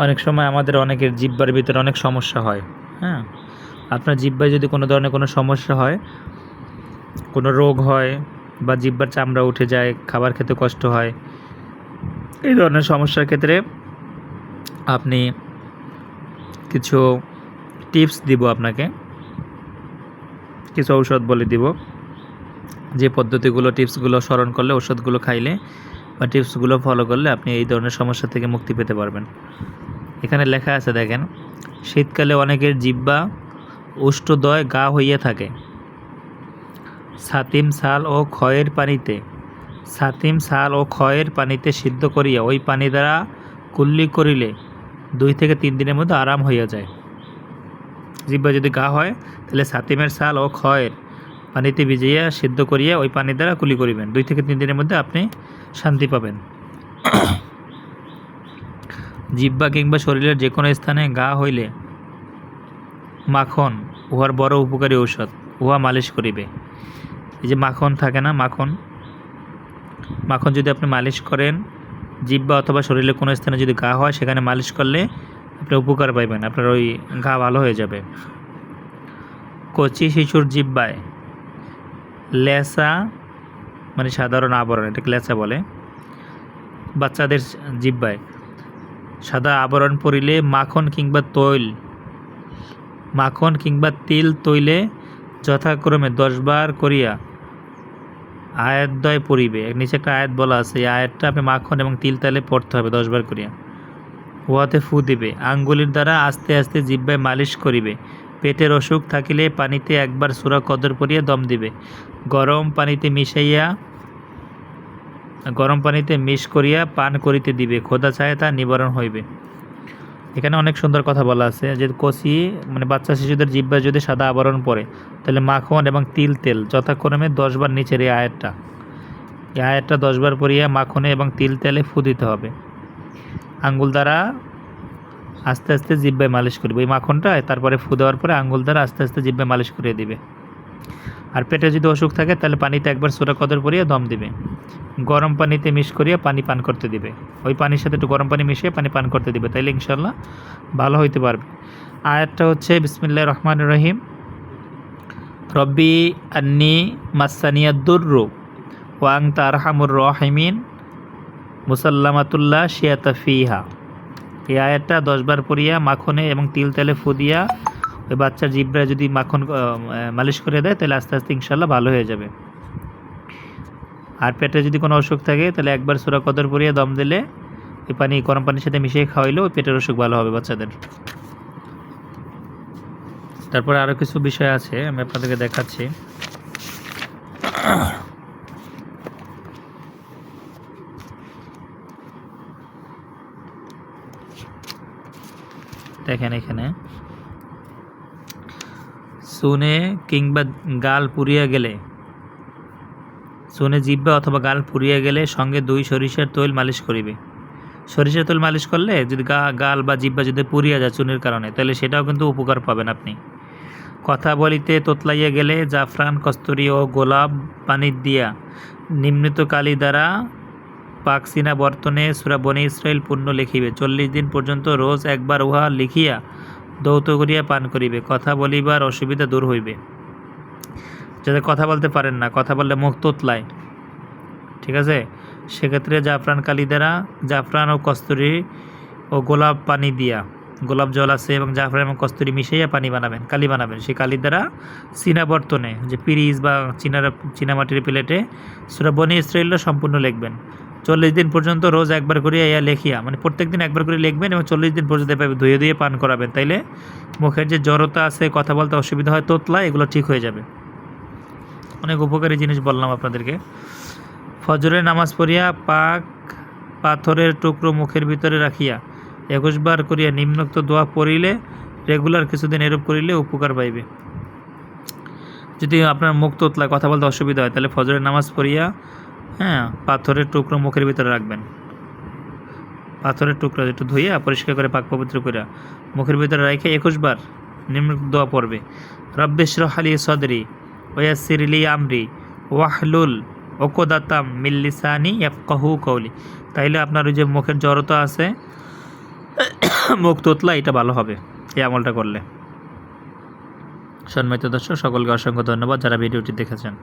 অনেক সময় আমাদের অনেকের জিব্বার ভিতরে অনেক সমস্যা হয় হ্যাঁ? আপনার জিব্বায় যদি কোনো ধরনের কোনো সমস্যা হয়, কোনো রোগ হয় বা জিব্বার চামড়া উঠে যায়, খাবার খেতে কষ্ট হয়, এই ধরনের সমস্যার ক্ষেত্রে আপনি কিছু টিপস দিব আপনাকে। কিছু ঔষধ বলে দিব। যে পদ্ধতিগুলো, টিপসগুলো স্মরণ করলে ওষুধগুলো খাইলে বা টিপসগুলো ফলো করলে আপনি এই ধরনের সমস্যা থেকে মুক্তি পেতে পারবেন। এখানে লেখা আছে, দেখেন, শীতকালে অনেকের জিব্বা উষ্ঠদয় গা হইয়া থাকে। সাতিম সাল ও ক্ষয়ের পানিতে সাতিম সাল ও ক্ষয়ের পানিতে সিদ্ধ করিয়া ওই পানি দ্বারা কুল্লি করিলে দুই থেকে তিন দিনের মধ্যে আরাম হইয়া যায়। জিব্বা যদি গা হয়, তাহলে সাতিমের সাল ও ক্ষয়ের পানিতে ভিজিয়া সিদ্ধ করিয়া ওই পানি দ্বারা কুলি করিবেন। দুই থেকে তিন দিনের মধ্যে আপনি শান্তি পাবেন। জিব্বা কিংবা শরীরের যে কোনো স্থানে গা হইলে মাখন উহার বড় উপকারী ঔষধ, উহা মালিশ করিবে। এই যে মাখন থাকে না, মাখন। মাখন যদি আপনি মালিশ করেন জিব্বা অথবা শরীরে কোনো স্থানে যদি ঘা হয়, সেখানে মালিশ করলে আপনি উপকার পাইবেন, আপনার ওই ঘা ভালো হয়ে যাবে। কচি শিশুর জিব্বায় লেসা মানে সাধারণ আবরণ, এটাকে লেসা বলে, বাচ্চাদের জিব্বায়। সাদা আবরণ পরিলে মাখন কিংবা তৈল, মাখন কিংবা তিল তৈলে যথাক্রমে দশবার করিয়া আয়াতদ্বয় এর নিচে একটা আয়াত বলা আছে, এই আয়াতটা আপনি মাখন এবং তিল তালে পড়তে হবে দশবার করিয়া। উহাতে ফু দিবে। আঙ্গুলির দ্বারা আস্তে আস্তে জিব্বায় মালিশ করিবে। পেটের অসুখ থাকিলে পানিতে একবার সুরা কদর পরিয়া দম দিবে। গরম পানিতে মিশাইয়া, গরম পানিতে মিশ করিয়া পান করিতে দিবে। খোদা চায় তা নিবারণ হইবে। এখানে অনেক সুন্দর কথা বলা আছে যে কষি মানে বাচ্চা শিশুদের জিব্বায় যদি সাদা আবরণ পড়ে তাহলে মাখন এবং তিল তেল যথাক্রমে দশবার নিচের এই আয়াতটা। এই আয়াতটা দশবার পরিয়া মাখনে এবং তিল তেলে ফু দিতে হবে। আঙ্গুল দ্বারা আস্তে আস্তে জিব্বায় মালিশ করবে। ওই মাখনটা তারপরে ফু দেওয়ার পরে আঙ্গুল দ্বারা আস্তে আস্তে জিব্বায় মালিশ করে দিবে। আর পেটে যদি অসুখ থাকে তাহলে পানিতে একবার সোরা কদর পরিয়ে দম দিবে। গরম পানিতে মিশ করিয়া পানি পান করতে দিবে। ওই পানির সাথে একটু গরম পানি মিশিয়ে পানি পান করতে দিবে। তাইলে ইনশাল্লাহ ভালো হইতে পারবে। আয়াতটা হচ্ছে বিসমিল্লা রহমান রহিম। রব্বি আন্নি মাসানিয়া দুর্রু ওয়াং তারহামুর রহিমিন মুসাল্লামাতুল্লাহ শিয়াতা ফিহা। এই আয়াতটা দশবার পড়িয়া মাখনে এবং তিল তেলে ফুদিয়া ওই বাচ্চার জিব্রায় যদি মাখন মালিশ করে দেয়, তাহলে আস্তে আস্তে ইনশাল্লাহ ভালো হয়ে যাবে। আর পেটে যদি কোনো অসুখ থাকে, তাহলে একবার সুরা কদর পরিয়ে দম দিলে ওই পানি, গরম পানির সাথে মিশিয়ে খাওয়াইলেও পেটের অসুখ ভালো হবে বাচ্চাদের। তারপরে আরও কিছু বিষয় আছে, আমি আপনাদেরকে দেখাচ্ছি। দেখেন এখানে। শুনে কিংবা গাল পুড়িয়া গেলে, শুনে জিব্বা অথবা গাল পুড়িয়া গেলে সঙ্গে দুই সরিষার তৈল মালিশ করিবে। সরিষার তৈল মালিশ করলে যদি গা, গাল বা জিব্বা যদি পুড়িয়া যায় চুনের কারণে, তাহলে সেটাও কিন্তু উপকার পাবেন আপনি। কথা বলিতে তোতলাইয়া গেলে জাফরান, কস্তুরি ও গোলাপ পানির দিয়া নিম্নিত কালি দ্বারা পাকসিনা বর্তনে সুরা বনে ইসরায়েল পুণ্য লিখিবে। চল্লিশ দিন পর্যন্ত রোজ একবার উহা লিখিয়া দৌত করিয়া পান করিবে। কথা বলিবার অসুবিধা দূর হইবে। যাতে কথা বলতে পারেন না, কথা বললে মুখ তোতলায়। ঠিক আছে? সেক্ষেত্রে জাফরান কালি দ্বারা জাফরান ও কস্তুরি ও গোলাপ পানি দিয়া গোলাপ জল আছে এবং জাফরান এবং কস্তুরি মিশাইয়া পানি বানাবেন, কালি বানাবেন। সেই কালির দ্বারা চীনা বর্তনে, যে পিরিজ বা চীনার চীনামাটির প্লেটে সুরা বনি ইসরায়েলটা সম্পূর্ণ লিখবেন। চল্লিশ দিন পর্যন্ত রোজ একবার করে ইয়া লেখিয়া মানে প্রত্যেক দিন একবার করে লিখবেন এবং চল্লিশ দিন পর্যন্ত এভাবে ধুয়ে ধুয়ে পান করাবেন। তাইলে মুখের যে জড়তা আছে, কথা বলতে অসুবিধা হয়, তোতলা, এগুলো ঠিক হয়ে যাবে। অনেক উপকারী জিনিস বললাম আপনাদেরকে। ফজরের নামাজ পড়িয়া পাক পাথরের টুকরো মুখের ভিতরে রাখিয়া একুশবার করিয়া নিম্নোক্ত দোয়া পড়িলে রেগুলার কিছুদিন এরূপ করিলে উপকার পাইবে। যদি আপনার মুখ তোতলা কথা বলতে অসুবিধা হয়, তাহলে ফজরের নামাজ পড়িয়া হ্যাঁ পাথরের টুকরো মুখের ভিতরে রাখবেন। পাথরের টুকরো একটু ধুইয়া পরিষ্কার করে পাক পবিত্র করে মুখের ভিতরে রেখে একুশবার নিম্ন দোয়া পড়বে। রব্বেশরহ আলী সদরি ওয়াসিরলি আমরি ওয়াহলুল ওকোদাতাম মিল্লিসানি এফ কহু কৌলি তাইলে আপনার ওই যে মুখের জড়তা আছে মুখ তোতলা এটা ভালো হবে এই আমলটা করলে। সম্মানিত দর্শক, সকলকে অসংখ্য ধন্যবাদ যারা ভিডিওটি দেখেছেন।